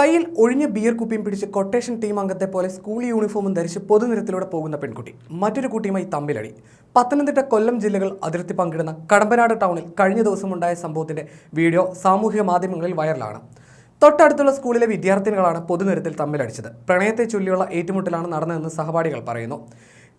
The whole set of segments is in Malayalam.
കയ്യിൽ ഒഴിഞ്ഞ ബിയർ കുപ്പിയും പിടിച്ച് കൊട്ടേഷൻ ടീം അംഗത്തെ പോലെ സ്കൂൾ യൂണിഫോമും ധരിച്ച് പൊതുനിരത്തിലൂടെ പോകുന്ന പെൺകുട്ടി. മറ്റൊരു കുട്ടിയുമായി തമ്മിലടി. പത്തനംതിട്ട കൊല്ലം ജില്ലകൾ അതിർത്തി പങ്കിടുന്ന കടമ്പനാട് ടൗണിൽ കഴിഞ്ഞ ദിവസമുണ്ടായ സംഭവത്തിന്റെ വീഡിയോ സാമൂഹിക മാധ്യമങ്ങളിൽ വൈറലാണ് തൊട്ടടുത്തുള്ള സ്കൂളിലെ വിദ്യാർത്ഥിനികളാണ് പൊതുനിരത്തിൽ തമ്മിലടിച്ചത്. പ്രണയത്തെ ചൊല്ലിയുള്ള ഏറ്റുമുട്ടലാണ് നടന്നതെന്ന് സഹപാഠികൾ പറയുന്നു.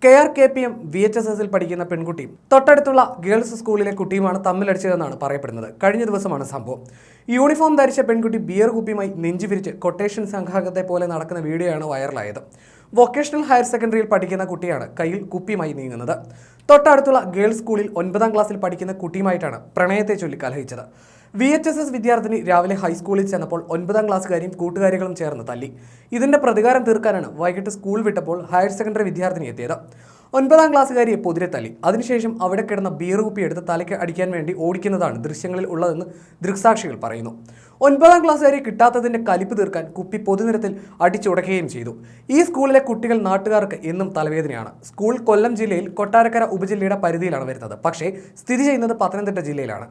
K R K P M V H S എസിൽ പഠിക്കുന്ന പെൺകുട്ടിയും തൊട്ടടുത്തുള്ള ഗേൾസ് സ്കൂളിലെ കുട്ടിയുമാണ് തമ്മിലടിച്ചതെന്നാണ് പറയപ്പെടുന്നത്. കഴിഞ്ഞ ദിവസമാണ് സംഭവം. യൂണിഫോം ധരിച്ച പെൺകുട്ടി ബിയർ കുപ്പിയുമായി നെഞ്ചുവിരിച്ച് കൊട്ടേഷൻ സംഘാംഗത്തെ പോലെ നടക്കുന്ന വീഡിയോയാണ് വൈറലായത്. വൊക്കേഷണൽ ഹയർ സെക്കൻഡറിയിൽ പഠിക്കുന്ന കുട്ടിയാണ് കയ്യിൽ കുപ്പിയുമായി നീങ്ങുന്നത്. തൊട്ടടുത്തുള്ള ഗേൾസ് സ്കൂളിൽ ഒൻപതാം ക്ലാസ്സിൽ പഠിക്കുന്ന കുട്ടിയുമായിട്ടാണ് പ്രണയത്തെ ചൊല്ലി കലഹിച്ചത് വി എച്ച് എസ് എസ് വിദ്യാർത്ഥിനി രാവിലെ ഹൈസ്കൂളിൽ ചെന്നപ്പോൾ ഒൻപതാം ക്ലാസ്സുകാരിയും കൂട്ടുകാരികളും ചേർന്ന് തല്ലി. ഇതിന്റെ പ്രതികാരം തീർക്കാനാണ് വൈകിട്ട് സ്കൂൾ വിട്ടപ്പോൾ ഹയർ സെക്കൻഡറി വിദ്യാർത്ഥിനി എത്തിയത്. ഒൻപതാം ക്ലാസ്സുകാരിയെ പൊതിരെ തല്ലി. അതിനുശേഷം അവിടെ കിടന്ന ബിയർ കുപ്പി എടുത്ത് തലയ്ക്ക് അടിക്കാൻ വേണ്ടി ഓടിക്കുന്നതാണ് ദൃശ്യങ്ങളിൽ ഉള്ളതെന്ന് ദൃക്സാക്ഷികൾ പറയുന്നു. ഒൻപതാം ക്ലാസ് വരെ കിട്ടാത്തതിന്റെ കലിപ്പ് തീർക്കാൻ കുപ്പി പൊതുനിരത്തിൽ അടിച്ചുടക്കുകയും ചെയ്തു. ഈ സ്കൂളിലെ കുട്ടികൾ നാട്ടുകാർക്ക് എന്നും തലവേദനയാണ്. സ്കൂൾ കൊല്ലം ജില്ലയിൽ കൊട്ടാരക്കര ഉപജില്ലയുടെ പരിധിയിലാണ് വരുന്നത്. പക്ഷേ സ്ഥിതി ചെയ്യുന്നത് പത്തനംതിട്ട ജില്ലയിലാണ്.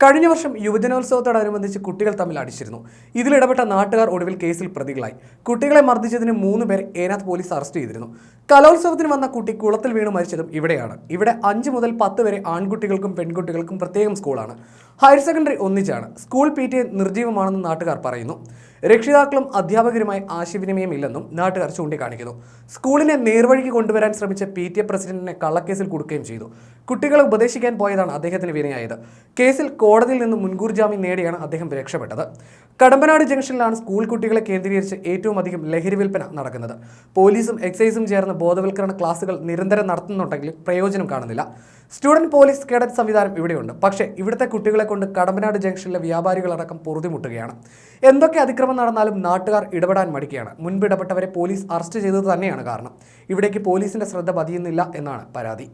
കഴിഞ്ഞ വർഷം യുവജനോത്സവത്തോടനുബന്ധിച്ച് കുട്ടികൾ തമ്മിൽ അടിച്ചിരുന്നു. ഇതിലിടപെട്ട നാട്ടുകാർ ഒടുവിൽ കേസിൽ പ്രതികളായി. കുട്ടികളെ മർദ്ദിച്ചതിന് മൂന്ന് പേരെ ഏനാത്ത് പോലീസ് അറസ്റ്റ് ചെയ്തിരുന്നു. കലോത്സവത്തിന് വന്ന കുട്ടി കുളത്തിൽ വീണ് മരിച്ചതും ഇവിടെയാണ്. ഇവിടെ അഞ്ച് മുതൽ പത്ത് വരെ ആൺകുട്ടികൾക്കും പെൺകുട്ടികൾക്കും പ്രത്യേകം സ്കൂളാണ്. ഹയർ സെക്കൻഡറി ഒന്നിച്ചാണ്. സ്കൂൾ പി ടി എ നാട്ടുകാർ പറയുന്നു. രക്ഷിതാക്കളും അധ്യാപകരുമായി ആശയവിനിമയം ഇല്ലെന്നും നാട്ടുകാർ ചൂണ്ടിക്കാണിക്കുന്നു. സ്കൂളിനെ നേർവഴിക്ക് കൊണ്ടുവരാൻ ശ്രമിച്ച പി ടി എ പ്രസിഡന്റിനെ കള്ളക്കേസിൽ കൊടുക്കുകയും ചെയ്തു. കുട്ടികളെ ഉപദേശിക്കാൻ പോയതാണ് അദ്ദേഹത്തിന് വിനയായത്. കേസിൽ കോടതിയിൽ നിന്ന് മുൻകൂർ ജാമ്യം നേടിയാണ് അദ്ദേഹം രക്ഷപ്പെട്ടത്. കടമ്പനാട് ജംഗ്ഷനിലാണ് സ്കൂൾ കുട്ടികളെ കേന്ദ്രീകരിച്ച് ഏറ്റവും അധികം ലഹരി വിൽപ്പന നടക്കുന്നത്. പോലീസും എക്സൈസും ചേർന്ന് ബോധവൽക്കരണ ക്ലാസുകൾ നിരന്തരം നടത്തുന്നുണ്ടെങ്കിലും പ്രയോജനം കാണുന്നില്ല. സ്റ്റുഡന്റ് പോലീസ് കേഡറ്റ് സംവിധാനം ഇവിടെയുണ്ട്. പക്ഷേ ഇവിടുത്തെ കുട്ടികളെ കൊണ്ട് കടമ്പനാട് ജംഗ്ഷനിലെ വ്യാപാരികളടക്കം പൊറുതിമുട്ടുകയാണ്. എന്തൊക്കെ അതിക്രമം നടന്നാലും നാട്ടുകാർ ഇടപെടാൻ മടിക്കുകയാണ്. മുൻപിടപെട്ടവരെ പോലീസ് അറസ്റ്റ് ചെയ്തത് തന്നെയാണ് കാരണം. ഇവിടേക്ക് പോലീസിന്റെ ശ്രദ്ധ പതിയുന്നില്ല എന്നാണ് പരാതി.